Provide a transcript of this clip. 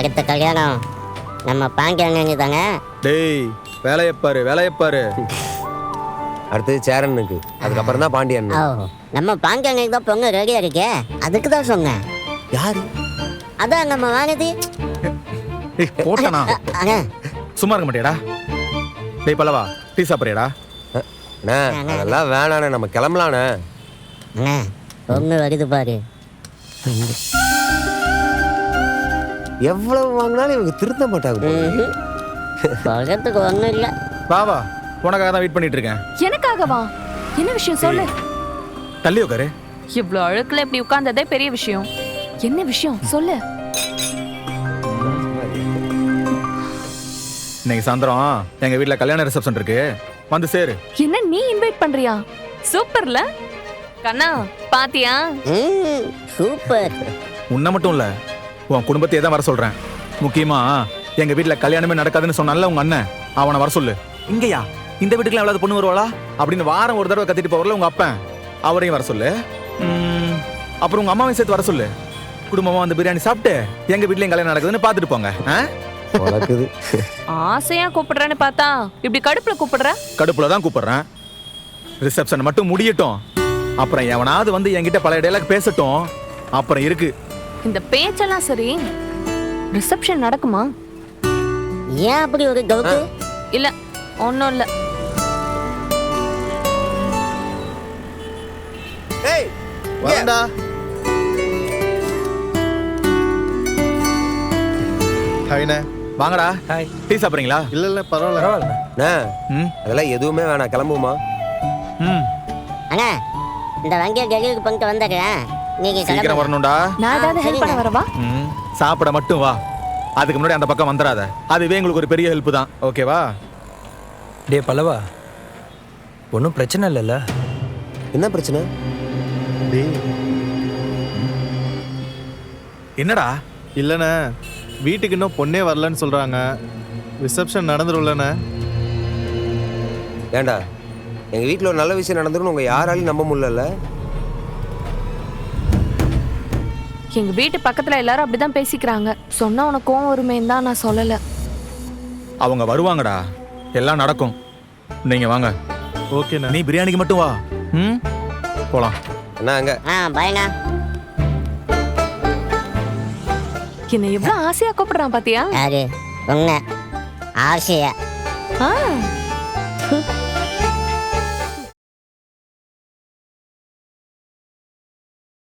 அடுத்த கல்யாணம். நம்ம பாண்டியண்ணி தானே டேய் வேலையை பாரு வேலையை பாரு. அடுத்தது சேரனுக்கு அதுக்கப்புறம் தான் பாண்டியன் ஓ நம்ம பாண்டியண்ணுக்கு தான் பொண்ணு ரெடியாக இருக்கே. அதுக்கு தான் சொன்னேன். யாரு? அதான் நம்ம வானதி. ஏய் போட்டனா? சும்மா இருக்க மாட்டியாடா? டேய் பல்லவா டீ சாப்பிட்றியாடா? அண்ணா அதெல்லாம் வேணாண்ணே நம்ம கிளம்பலாண்ணே. அண்ணா பொண்ணு வருது பாரு. எவ்வளவு வாங்கினாலும் இவங்க திருத்த மாட்டாங்க. சொல்றதுக்கு ஒன்றும் இல்லை. வா வா. உனக்காக தான் வெயிட் பண்ணிட்டு இருக்கேன். எனக்காகவா? என்ன விஷயம் சொல்லு. தள்ளி உட்காரு. இவ்ளோ அழுக்குல இப்படி உட்கார்ந்ததே பெரிய விஷயம். என்ன விஷயம்? சொல்லு. இன்னைக்கு சாயந்தரம் எங்க வீட்ல கல்யாண ரிசப்ஷன் இருக்கு. வந்து சேரு. என்ன நீ இன்வைட் பண்றியா? சூப்பர்ல. கண்ணா பாத்தியா? சூப்பர். உன்னை மட்டும் இல்ல உன் குடும்பத்தையே தான் வர சொல்றேன். முக்கியமா எங்க வீட்ல கல்யாணமே நடக்காதுன்னு சொன்னால உங்க அண்ணன்? அவனை வர சொல்லு. இங்கயா? இந்த வீட்டுக்குலாம் எவ்வளவு பொண்ணு வருவாளா? அப்படின்னு வாரம் ஒரு தடவை கத்திட்டு போறல உங்க அப்பன். அவரையும் வர சொல்லு. அப்புறம் உங்க அம்மாவையும் சேர்த்து வர சொல்லு. குடும்பமா வந்து பிரியாணி சாப்பிட்டு எங்க வீட்லயும் கல்யாணம் நடக்குதுன்னு பார்த்துட்டு போங்க. ஆசையா கூப்பிடுறேன்னு பார்த்தா இப்படி கடுப்புல கூப்பிடுற? கடுப்புல தான் கூப்பிடுறேன். ரிசப்ஷன் மட்டும் முடியட்டும். அப்புறம் எவனாவது வந்து என்கிட்ட பல இடையில பேசட்டும். அப்புறம் இருக்கு. இந்த பேச்செல்லாம் சரி. ரிசப்ஷன் நடக்குமா? ஏன் அப்படி ஒரு டவுட்டு இல்ல ஒன்றும் இல்ல. ஏய் வரண்டா ஹாய்ண்ணே வாங்கடா. டீ சாப்பிட்றீங்களா? இல்ல இல்ல பரவாயில்ல. அண்ணா ம்? அதெல்லாம் எதுவுமே வேணாம். கிளம்புமா ம். அண்ணா இந்த வங்கியை டெலிவரி பண்ணிட்டு வந்துடுறேன் நீங்கள் சீக்கிரம் வரணும்டா. நான் ஏதாவது ஹெல்ப் பண்ண வரவா? ம். சாப்பிட மட்டும் வா. அதுக்கு முன்னாடி அந்த பக்கம் வந்துடாத அதுவே எங்களுக்கு ஒரு பெரிய ஹெல்ப் தான். ஓகேவா டே பல்லவா. ஒன்றும் பிரச்சனை இல்லைல்ல? என்ன பிரச்சனை? டேய். என்னடா? இல்லைண்ணே. வீட்டுக்கு இன்னும் பொண்ணே வரலன்னு சொல்றாங்க. ரிசப்ஷன் நடந்துரும்லண்ணே. ஏண்டா எங்க வீட்ல ஒரு நல்ல விஷயம் நடந்துரும் உங்க யாராலையும் நம்ப முடியல எங்க வீட்டு பக்கத்துல எல்லாரும் அப்படிதான் பேசிக்கிறாங்க. சொன்னா உனக்கு கோவம் வருமேன்னு தான் நான் சொல்லல. அவங்க வருவாங்கடா. எல்லாம் நடக்கும். நீங்க வாங்க. ஓகேண்ணே நீ பிரியாணிக்கு மட்டும் வா. ம்? போலாம். அண்ணா அங்க. ஆ பாய்ண்ணா. என்ன எவ்வளவு ஆசையா கூப்பிடுறான் பாத்தியா? யாரு? உங்க ஆசையா. ஆ.